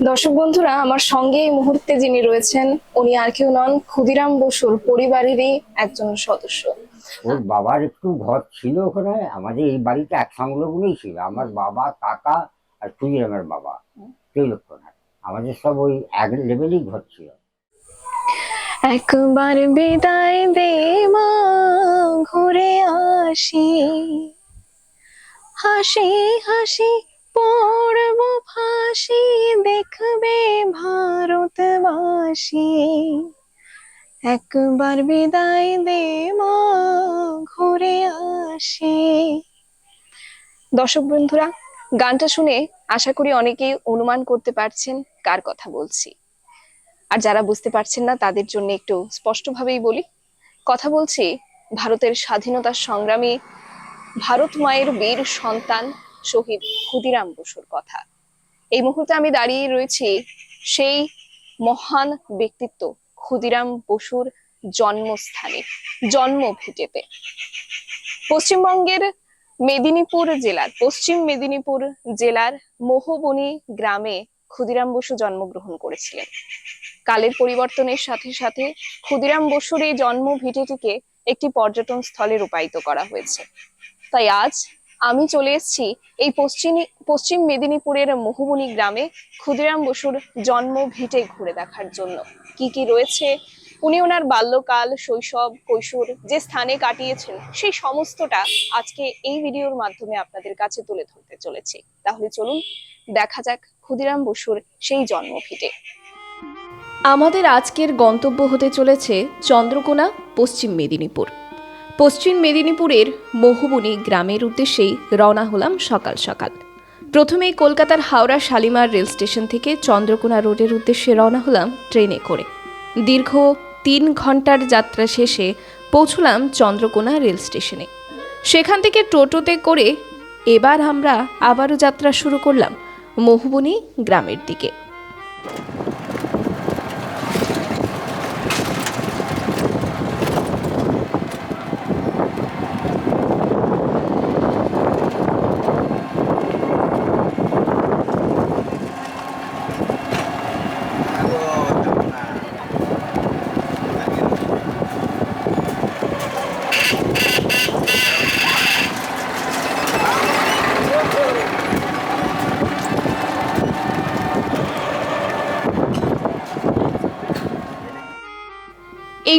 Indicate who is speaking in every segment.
Speaker 1: দর্শক বন্ধুরা আমার সঙ্গে এই মুহূর্তে যিনি রয়েছেন উনি আর কেউ নন ক্ষুদিরাম বসুর পরিবারেরই একজন সদস্য।
Speaker 2: ওর বাবার একটু ঘর ছিল ওখানে আমাদের এই বাড়িতে এক সংলগ্নই ছিল। আমার বাবা কাকা আর ক্ষুদিরামের বাবা ত্রিলক্ষণাথ আমাদের সব ওই এক লেভেলই ঘর ছিল।
Speaker 1: একবার বিদায় দে মা ঘুরে আসি। হাসি হাসি পড়ব ফাঁসি ভারতবাসী একবার বিদায় দে ঘুরে আসি। দর্শক বন্ধুরা, গানটা শুনে আশা করি অনেকেই অনুমান করতে পারছেন কার কথা বলছি। আর যারা বুঝতে পারছেন না, তাদের জন্য একটু স্পষ্টভাবেই বলি। কথা বলছি ভারতের স্বাধীনতা সংগ্রামী ভারত মায়ের বীর সন্তান শহীদ ক্ষুদিরাম বসুর কথা। এই মুহূর্তে আমি দাঁড়িয়ে রয়েছি সেই মহান ব্যক্তিত্ব ক্ষুদিরাম বসুর জন্মস্থানে জন্মভিটেতে পশ্চিমবঙ্গের মেদিনীপুর জেলার, পশ্চিম মেদিনীপুর জেলার মোহবনী গ্রামে ক্ষুদিরাম বসু জন্মগ্রহণ করেছিলেন। কালের পরিবর্তনের সাথে সাথে ক্ষুদিরাম বসুর এই জন্ম ভিটেটিকে একটি পর্যটন স্থলে রূপায়িত করা হয়েছে। তাই আজ আমি চলে এসেছি এই পশ্চিম পশ্চিম মেদিনীপুরের মহুবনী গ্রামে ক্ষুদিরাম বসুর জন্ম ভিটে ঘুরে দেখার জন্য। কি কি রয়েছে? উনি ওনার বাল্যকাল, শৈশব, কৈশোর যে স্থানে কাটিয়েছেন, সেই সমস্তটা আজকে এই ভিডিওর মাধ্যমে আপনাদের কাছে তুলে ধরতে চলেছি। তাহলে চলুন, দেখা যাক ক্ষুদিরাম বসুর সেই জন্ম ভিটে।
Speaker 3: আমাদের আজকের গন্তব্য হতে চলেছে চন্দ্রকোনা, পশ্চিম মেদিনীপুর। পশ্চিম মেদিনীপুরের মহুবনী গ্রামের উদ্দেশ্যেই রওনা হলাম সকাল সকাল। প্রথমেই কলকাতার হাওড়া শালিমার রেল স্টেশন থেকে চন্দ্রকোনা রোডের উদ্দেশ্যে রওনা হলাম ট্রেনে করে। দীর্ঘ তিন ঘণ্টার যাত্রা শেষে পৌঁছলাম চন্দ্রকোনা রেল স্টেশনে। সেখান থেকে টোটোতে করে এবার আমরা আবারও যাত্রা শুরু করলাম মহুবনী গ্রামের দিকে।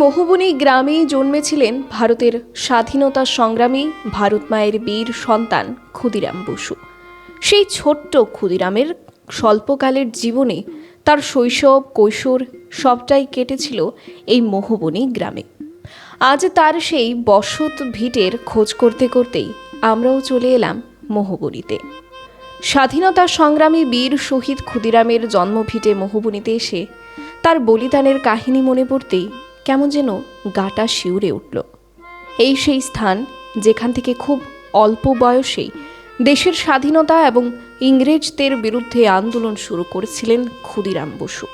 Speaker 3: মহুবনী গ্রামেই জন্মেছিলেন ভারতের স্বাধীনতা সংগ্রামী ভারত মায়ের বীর সন্তান ক্ষুদিরাম বসু। সেই ছোট্ট ক্ষুদিরামের স্বল্পকালের জীবনে তার শৈশব, কৈশোর সবটাই কেটেছিল এই মহুবনী গ্রামে। আজ তার সেই বসত ভিটের খোঁজ করতে করতেই আমরাও চলে এলাম মহুবনীতে। স্বাধীনতা সংগ্রামী বীর শহীদ ক্ষুদিরামের জন্মভিটে মহুবনীতে এসে তার বলিদানের কাহিনী মনে পড়তেই কেমন যেন গাটা শিউরে উঠল। এই সেই স্থান যেখান থেকে খুব অল্প বয়সেই দেশের স্বাধীনতা এবং ইংরেজদের বিরুদ্ধে আন্দোলন শুরু করেছিলেন ক্ষুদিরাম বসু।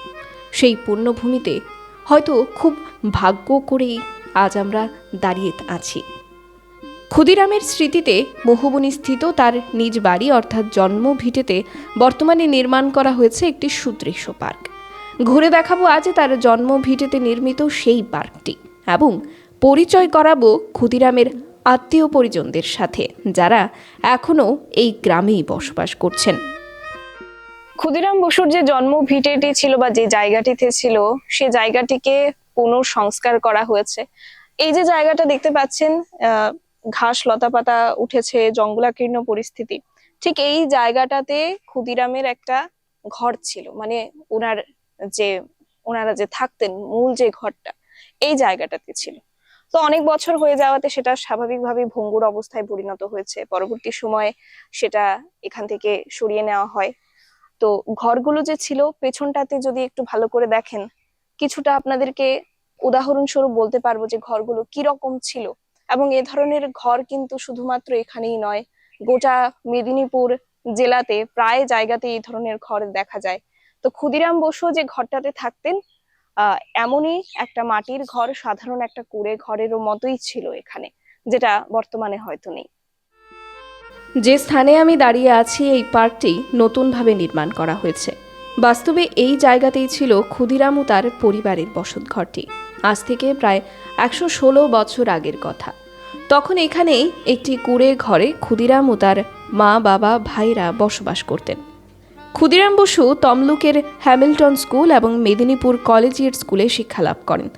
Speaker 3: সেই পুণ্যভূমিতে হয়তো খুব ভাগ্য করেই আজ আমরা দাঁড়িয়ে আছি। ক্ষুদিরামের স্মৃতিতে মহুবনী স্থিত তার নিজ বাড়ি অর্থাৎ জন্মভিটেতে বর্তমানে নির্মাণ করা হয়েছে একটি সুদৃশ্য পার্ক। ঘুরে দেখাবো আজ তার জন্মভিটেতে নির্মিত সেই পার্কটি এবং পরিচয় করাবো ক্ষুদিরামের আত্মীয় পরিজনদের সাথে, যারা এখনও এই গ্রামেই বসবাস করছেন।
Speaker 1: ক্ষুদিরাম বসুর যে জন্ম ভিটেটি ছিল বা যে জায়গাটিতে ছিল, সে জায়গাটিকে পুনঃসংস্কার করা হয়েছে। এই যে জায়গাটা দেখতে পাচ্ছেন ঘাস, লতাপাতা উঠেছে, জঙ্গলাকীর্ণ পরিস্থিতি। ঠিক এই জায়গাটাতে ক্ষুদিরামের একটা ঘর ছিল মানে ওনার যে ওনারা যে থাকতেন, মূল যে ঘরটা, এই জায়গাটাতে ছিল। তো অনেক বছর হয়ে যাওয়াতে সেটা স্বাভাবিকভাবে ভঙ্গুর অবস্থায় পরিণত হয়েছে। পরবর্তী সময়ে সেটা এখান থেকে সরিয়ে নেওয়া হয়। তো ঘরগুলো যে ছিল, পেছনটাতে যদি একটু ভালো করে দেখেন, কিছুটা আপনাদেরকে উদাহরণস্বরূপ বলতে পারব যে ঘরগুলো কি রকম ছিল। এবং এ ধরনের ঘর কিন্তু শুধুমাত্র এখানেই নয়, গোটা মেদিনীপুর জেলাতে প্রায় জায়গাতে এই ধরনের ঘর দেখা যায়। তো ক্ষুদিরাম বসু যে ঘরটাতে থাকতেন এমনই একটা মাটির ঘর, সাধারণ একটা কুড়ে ঘরেরও মতোই ছিল এখানে, যেটা বর্তমানে হয়তো নেই।
Speaker 3: যে স্থানে আমি দাঁড়িয়ে আছি, এই পার্কটি নতুনভাবে নির্মাণ করা হয়েছে। বাস্তবে এই জায়গাতেই ছিল ক্ষুদিরাম ও তার পরিবারের বসতঘরটি। আজ থেকে প্রায় একশো ষোলো বছর আগের কথা। তখন এখানেই একটি কুড়ে ঘরে ক্ষুদিরাম ও তার মা, বাবা ভাইরা বসবাস করতেন। ক্ষুদিরাম বসু তমলুকের হ্যামিল্টন স্কুল এবং মেদিনীপুর কলেজিয়েট স্কুলে শিক্ষালাভ করেন।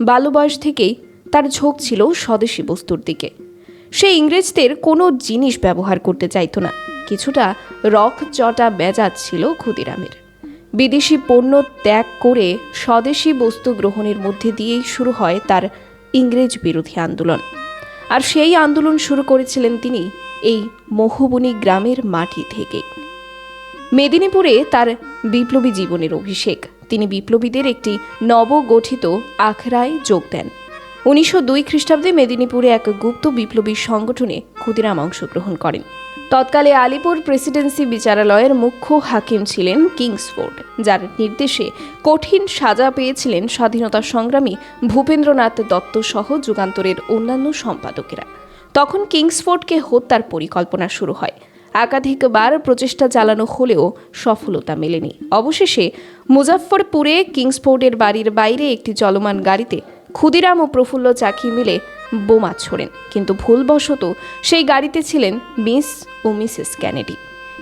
Speaker 3: বাল্য বয়স থেকেই তার ঝোঁক ছিল স্বদেশী বস্তুর দিকে। সে ইংরেজদের কোনো জিনিস ব্যবহার করতে চাইতো না। কিছুটা রক চটা মেজাজ ছিল ক্ষুদিরামের। বিদেশি পণ্য ত্যাগ করে স্বদেশি বস্তু গ্রহণের মধ্যে দিয়েই শুরু হয় তার ইংরেজ বিরোধী আন্দোলন। আর সেই আন্দোলন শুরু করেছিলেন তিনি এই মহুবনী গ্রামের মাটি থেকে। মেদিনীপুরে তার বিপ্লবী জীবনের অভিষেক। তিনি বিপ্লবীদের একটি নবগঠিত আখড়ায় যোগ দেন। উনিশশো দুই খ্রিস্টাব্দে মেদিনীপুরে এক গুপ্ত বিপ্লবী সংগঠনে ক্ষুদিরাম অংশগ্রহণ করেন। তৎকালে আলিপুর প্রেসিডেন্সি বিচারালয়ের মুখ্য হাকিম ছিলেন কিংসফোর্ড, যার নির্দেশে কঠিন সাজা পেয়েছিলেন স্বাধীনতা সংগ্রামী ভূপেন্দ্রনাথ দত্ত সহ যুগান্তরের অন্যান্য সম্পাদকেরা। তখন কিংসফোর্ডকে হত্যার পরিকল্পনা শুরু হয়। একাধিকবার প্রচেষ্টা চালানো হলেও সফলতা মেলেনি। অবশেষে মুজাফফরপুরে কিংসফোর্ডের বাড়ির বাইরে একটি চলমান গাড়িতে ক্ষুদিরাম ও প্রফুল্ল চাকি মিলে বোমা ছোড়েন। কিন্তু ভুলবশত সেই গাড়িতে ছিলেন মিস ও মিসেস ক্যানেডি।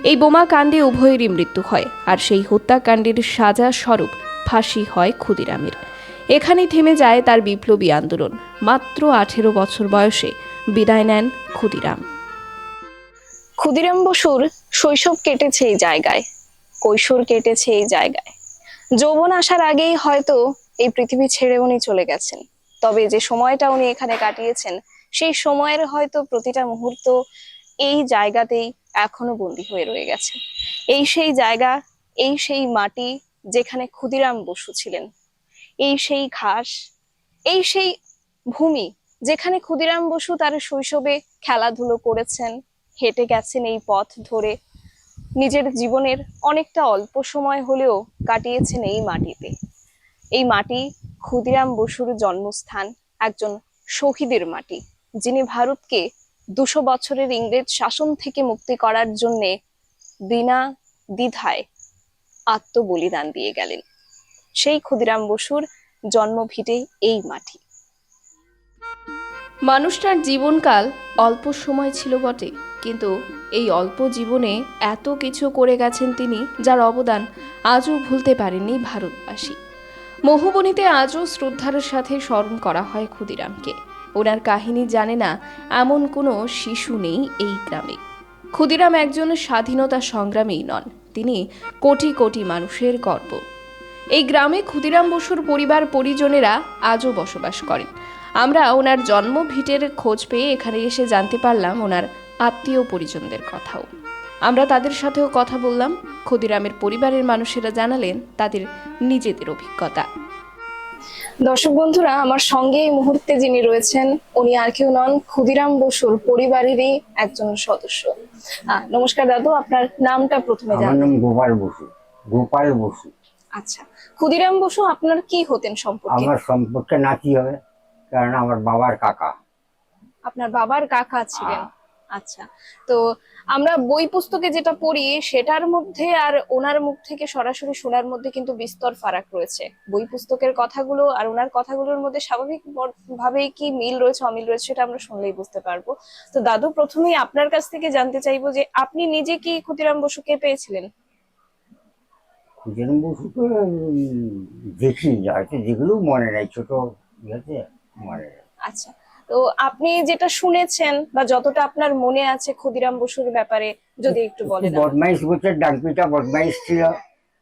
Speaker 3: এই বোমা কাণ্ডে উভয়েরই মৃত্যু হয় আর সেই হত্যাকাণ্ডের সাজা স্বরূপ ফাঁসি হয় ক্ষুদিরামের। এখানেই থেমে যায় তার বিপ্লবী আন্দোলন। মাত্র আঠেরো বছর বয়সে বিদায় নেন ক্ষুদিরাম।
Speaker 1: ক্ষুদিরাম বসুর শৈশব কেটেছে এই জায়গায়, কৈশোর কেটেছে এই জায়গায়। যৌবন আসার আগেই হয়তো এই পৃথিবী ছেড়ে উনি চলে গেছেন। তবে যে সময়টা উনি এখানে কাটিয়েছেন, সেই সময়ের হয়তো প্রতিটা মুহূর্ত এই জায়গাতেই এখনও বন্দী হয়ে রয়ে গেছে। এই সেই জায়গা, এই সেই মাটি যেখানে ক্ষুদিরাম বসু ছিলেন। এই সেই ঘাস, এই সেই ভূমি যেখানে ক্ষুদিরাম বসু তার শৈশবে খেলাধুলো করেছেন হেঁটে গেছেন এই পথ ধরে। নিজের জীবনের অনেকটা অল্প সময় হলেও কাটিয়েছেন এই মাটিতে। এই মাটি ক্ষুদিরাম বসুর জন্মস্থান, একজন শহীদের মাটি, যিনি ভারতকে দুশো বছরের ইংরেজ শাসন থেকে মুক্তি করার জন্যে বিনা দ্বিধায় আত্মবলিদান দিয়ে গেলেন। সেই ক্ষুদিরাম বসুর জন্মভিটে এই মাটি।
Speaker 3: মানুষটার জীবনকাল অল্প সময় ছিল বটে। কিন্তু এই অল্প জীবনে এত কিছু করে গেছেন তিনি যার অবদান আজও ভুলতে পারেননি ভারতবাসী। মহুবনীতে আজও শ্রদ্ধার সাথে স্মরণ করা হয় ক্ষুদিরামকে। ওনার কাহিনী জানে না এমন কোনো শিশু নেই এই গ্রামে। ক্ষুদিরাম একজন স্বাধীনতা সংগ্রামী নন, তিনি কোটি কোটি মানুষের গর্ব। এই গ্রামে ক্ষুদিরাম বসুর পরিবার পরিজনেরা আজও বসবাস করেন। আমরা ওনার জন্ম, ভিটের খোঁজ পেয়ে এখানে এসে জানতে পারলাম ওনার আত্মীয় পরিজনদের কথাও। আমরা তাদের সাথেও কথা বললাম ক্ষুদিরামের পরিবারের মানুষেরা জানালেন তাদের নিজেদের অভিজ্ঞতা।
Speaker 1: দর্শক বন্ধুরা আমার সঙ্গে এই মুহূর্তে যিনি রয়েছেন উনি আর কেউ নন ক্ষুদিরাম বসুর পরিবারেরই একজন সদস্য। আহ, নমস্কার দাদু আপনার নামটা প্রথমে
Speaker 2: আমার
Speaker 1: জানান।
Speaker 2: নাম গোপাল বসু গোপাল বসু।
Speaker 1: আচ্ছা ক্ষুদিরাম বসু আপনার কি হতেন সম্পর্কে?
Speaker 2: আমার সম্পর্কে নাতি হবে কারণ আমার বাবার কাকা।
Speaker 1: আপনার বাবার কাকা ছিলেন। আচ্ছা তো আমরা বই পুস্তকে যেটা পড়ি সেটার মধ্যে আর ওনার মুখ থেকে সরাসরি শোনার মধ্যে কিন্তু বিস্তর ফারাক রয়েছে। বই পুস্তকের কথাগুলো আর ওনার কথাগুলোর মধ্যে স্বাভাবিক ভাবেই কি মিল রয়েছে অমিল রয়েছে সেটা আমরা শুনলেই বুঝতে পারব। তো দাদু প্রথমেই আপনার কাছ থেকে জানতে চাইব যে আপনি নিজে কি ক্ষুদিরাম বসুকে পেয়েছিলেন?
Speaker 2: ক্ষুদিরাম বসু তো দেখি যেগুলো মনে নাই ছোট ইয়েতে মনে
Speaker 1: আচ্ছা তো আপনি যেটা শুনেছেন বা যতটা আপনার মনে আছে ক্ষুদিরাম বসুর ব্যাপারে, যদি একটু বলেন।
Speaker 2: বদমাইশ বলছে ডাঙ্কিটা বদমাইশ ছিল,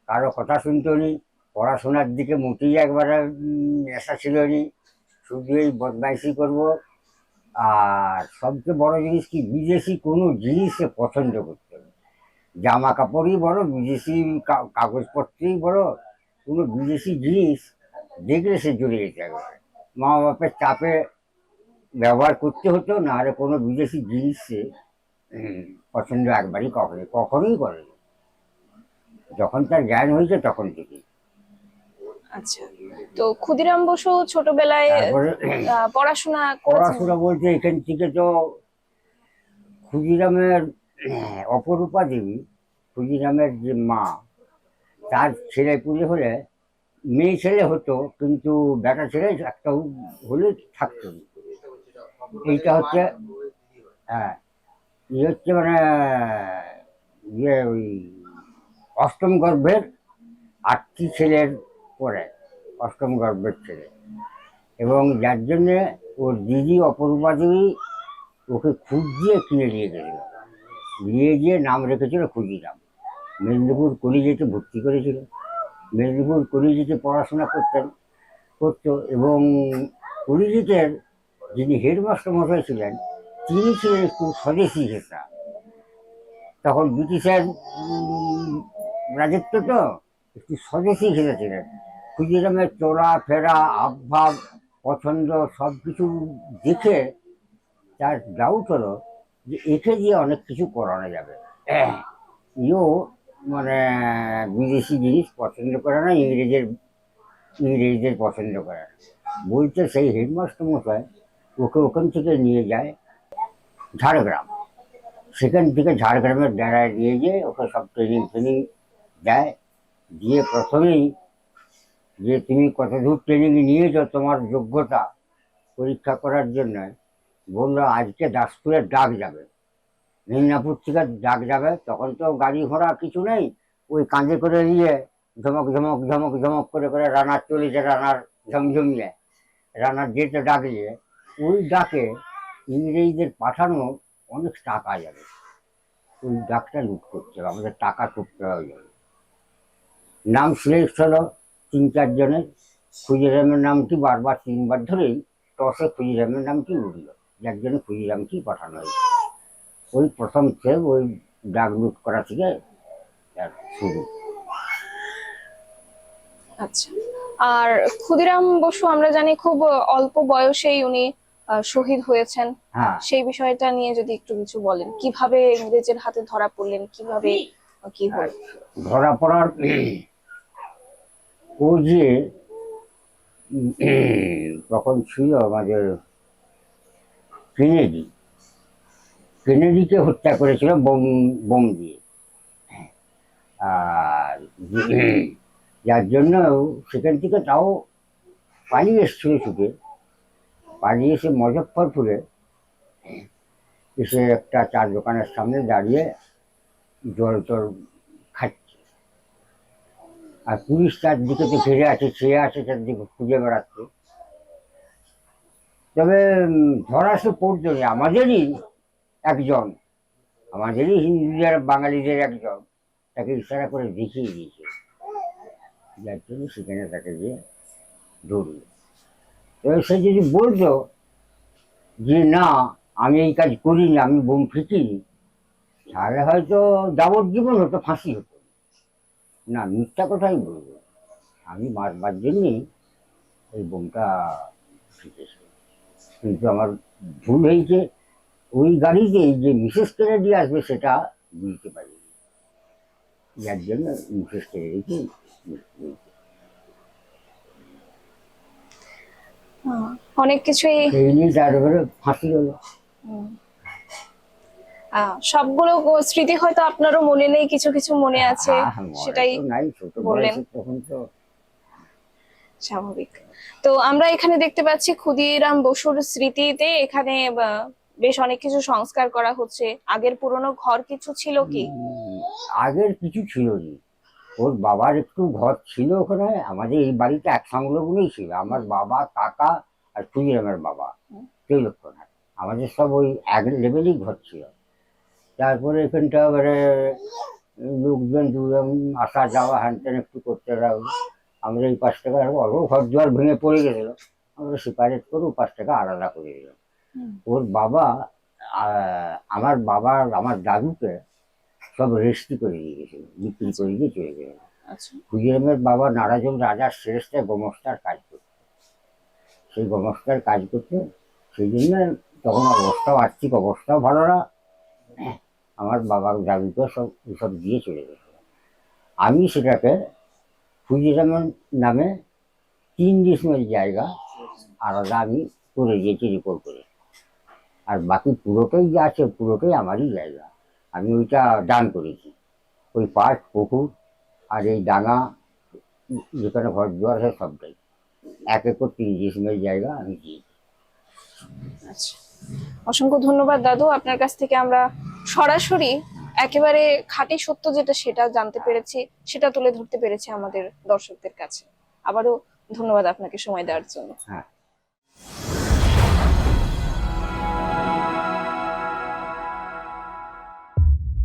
Speaker 2: কারও কথা শুনতো নি, পড়াশোনার দিকে মোটেই একবারে নেশা ছিল নি, শুধু এই বদমাইশি করব আর সবচেয়ে বড় জিনিস কি, বিদেশি কোনো জিনিস সে পছন্দ করতো জামা কাপড়ই বড়, বিদেশি কাগজপত্রই বড়, কোনো বিদেশি জিনিস দেখলে সে জড়িয়ে যেত একবারে মা বাপের চাপে ব্যবহার করতে হতো না আরে কোনো বিদেশি জিনিস সে পছন্দ একবারই কখনই কখনোই করেনি যখন তার জ্ঞান হয়েছে তখন থেকে।
Speaker 1: আচ্ছা। তো ক্ষুদিরাম বসু ছোটবেলায় পড়াশোনা
Speaker 2: পড়াশোনা বলতে এখান থেকে তো ক্ষুদিরামের অপরূপা দেবী ক্ষুদিরামের যে মা তার ছেলে পুলে হলে মেয়ে ছেলে হতো কিন্তু বেটা ছেলে একটা হলে থাকতো এইটা হচ্ছে হ্যাঁ ইয়ে হচ্ছে মানে ইয়ে ওই অষ্টম গর্ভের আটটি ছেলের পরে, অষ্টম গর্ভের ছেলে। এবং যার জন্যে ওর দিদি অপরূপা দেবী ওকে খুঁজিয়ে কিনে নিয়ে গেছিল। নিয়ে গিয়ে নাম রেখেছিল খুঁজিরাম মেদিনীপুর কলেজেতে ভর্তি করেছিল। মেদিনীপুর কলেজেতে পড়াশোনা করতেন, করতো এবং কলেজের যিনি হেডমাস্টার মশাই ছিলেন, তিনি ছিলেন একটু স্বদেশি ঘেষা তখন ব্রিটিশের রাজত্ব তো, একটু স্বদেশি ঘেষা ছিলেন। ক্ষুদিরামের চোরা, ফেরা আবভাব পছন্দ সব কিছু দেখে তার ডাউট হলো যে একে দিয়ে অনেক কিছু করানো যাবে। ইও মানে বিদেশি জিনিস পছন্দ করে না, ইংরেজের, ইংরেজদের পছন্দ করে না। বলতে সেই হেডমাস্টার মশাই ওকে ওখান থেকে নিয়ে যায় ঝাড়গ্রাম। সেখান থেকে ঝাড়গ্রামের ডেরায় নিয়ে গিয়ে ওকে সব ট্রেনিং ফ্রেনিং দেয়। দিয়ে প্রথমেই যে তুমি কত দূর ট্রেনিং নিয়েছো তোমার যোগ্যতা পরীক্ষা করার জন্য বলল, আজকে দাসপুরের ডাক যাবে। মেদিনীপুর থেকে ডাক যাবে, তখন তো গাড়ি ঘোড়া কিছু নেই। ওই কাঁধে করে নিয়ে ঝমক ঝমক ঝমক ঝমক করে করে রানার চলেছে, রানার ঝমঝমিয়ে। রানার যেতে ডাক দিয়ে ওই ডাকে ইংরেজদের পাঠানো অনেক টাকা যাবে। ওই ডাকটা লুট করতে হবে, আমাদের টাকা খুব প্রয়োজন নাম সিলেক্ট হলো তিন চারজনের ক্ষুদিরামের নামটি বারবার তিনবার ধরেই টসে ক্ষুদিরামের নামটি উঠল? যার জন্য ক্ষুদিরামকে পাঠানো হয়েছে। ওই প্রথম থেকে ওই ডাক লুট করা থেকে শুরু।
Speaker 1: আচ্ছা। আর ক্ষুদিরাম বসু, আমরা জানি খুব অল্প বয়সেই উনি শহীদ হয়েছেন।
Speaker 2: হ্যাঁ।
Speaker 1: সেই বিষয়টা নিয়ে যদি একটু কিছু বলেন। কীভাবে ইংরেজের হাতে ধরা পড়লেন? কীভাবে কি হলো?
Speaker 2: ধরা পড়ার ও যে তখন ছিল আমাদের কেনেডি। কেনেডিকে হত্যা করেছিল বোম বোম দিয়ে। আর যার জন্য সেখান থেকে তাও পালিয়ে এসেছিল ছুটে পালিয়ে এসে মজফরপুরে এসে একটা চার দোকানের সামনে দাঁড়িয়ে জল টল খাচ্ছে। আর পুলিশ তার দিকে তো ফিরে আছে ছেয়ে আছে তার দিকে খুঁজে বেড়াচ্ছে। তবে ধরা সে পড়তো না আমাদেরই একজন, আমাদেরই হিন্দুদের, বাঙালিদের একজন, তাকে ইশারা করে দেখিয়ে দিয়েছে। যার জন্য সেখানে তাকে গিয়ে ধরল। এবার সে যদি বলতো যে, না, আমি এই কাজ করিনি, আমি বোম ফিকিনি, তাহলে হয়তো যাবজ্জীবন হতো, ফাঁসি হতো। না, মিথ্যা কথাই বলব। আমি মারবার জন্যই এই বোমটা শিখেছি কিন্তু আমার ভুল হয়েছে, ওই গাড়িতে যে মিসেস কেনেডি আসবে, সেটা বুঝতে পারি যার জন্য মিসেস কেনেডিকে
Speaker 1: অনেক কিছুই সবগুলো স্মৃতি হয়তো আপনারও মনে নেই কিছু কিছু মনে আছে সেটাই
Speaker 2: তো
Speaker 1: বললেন। স্বাভাবিক। তো আমরা এখানে দেখতে পাচ্ছি ক্ষুদিরাম বসুর স্মৃতিতে এখানে বেশ অনেক কিছু সংস্কার করা হচ্ছে। আগের পুরনো ঘর কিছু ছিল কি?
Speaker 2: আগের কিছু ছিল না। ওর বাবার একটু ঘর ছিল ওখানে আমাদের এই বাড়িতে এক সংলগ্নই ছিল। আমার বাবা কাকা আর ক্ষুদিরামের বাবা।
Speaker 1: হুম।
Speaker 2: ত্রিলক্ষণাথ আমাদের সব ওই এক লেভেলই ঘর ছিল। তারপরে এখানটা এবারে লোকজন দুজন আসা যাওয়া হ্যান ত্যান একটু করতে লাগল আমরা এই পাঁচ টাকা অল্প ঘর দুয়ার ভেঙে পড়ে গেছিল। আমরা সেপারেট করে ও পাঁচ টাকা আলাদা করে দিলাম। ওর বাবা আমার বাবা আমার দাদুকে সব রেস্টি করে দিয়ে গেছিল বিক্রি করে দিয়ে চলে গেল
Speaker 1: আচ্ছা।
Speaker 2: বাবা নারাজন রাজার শ্রেষ্ঠে গোমস্তার কাজ সেই গোমস্তার কাজ করতে সেই জন্য তখন অবস্থাও আর্থিক অবস্থাও ভালো না। আমার বাবার দাদুকে সব সব দিয়ে চলে গেছে। আমি সেটাকে ক্ষুদিরামের নামে তিন ডিসমের জায়গা আলাদা আমি করে দিয়েছি রিপোর্ট করে। আর বাকি পুরোটাই যা আছে পুরোটাই আমারই জায়গা। আমি ওইটা দান করেছি। ওই পাট, পুকুর আর এই ডাঙা যেখানে ঘর দুয়ার আছে সবটাই। এক একর তিন ডিসমের জায়গা আমি দিই।
Speaker 1: আচ্ছা। অসংখ্য ধন্যবাদ দাদু। আপনার কাছ থেকে আমরা সরাসরি একেবারে খাঁটি সত্য যেটা সেটা জানতে পেরেছি সেটা তুলে ধরতে পেরেছি আমাদের দর্শকদের কাছে। আবারও ধন্যবাদ আপনাকে সময় দেওয়ার জন্য।
Speaker 2: হ্যাঁ।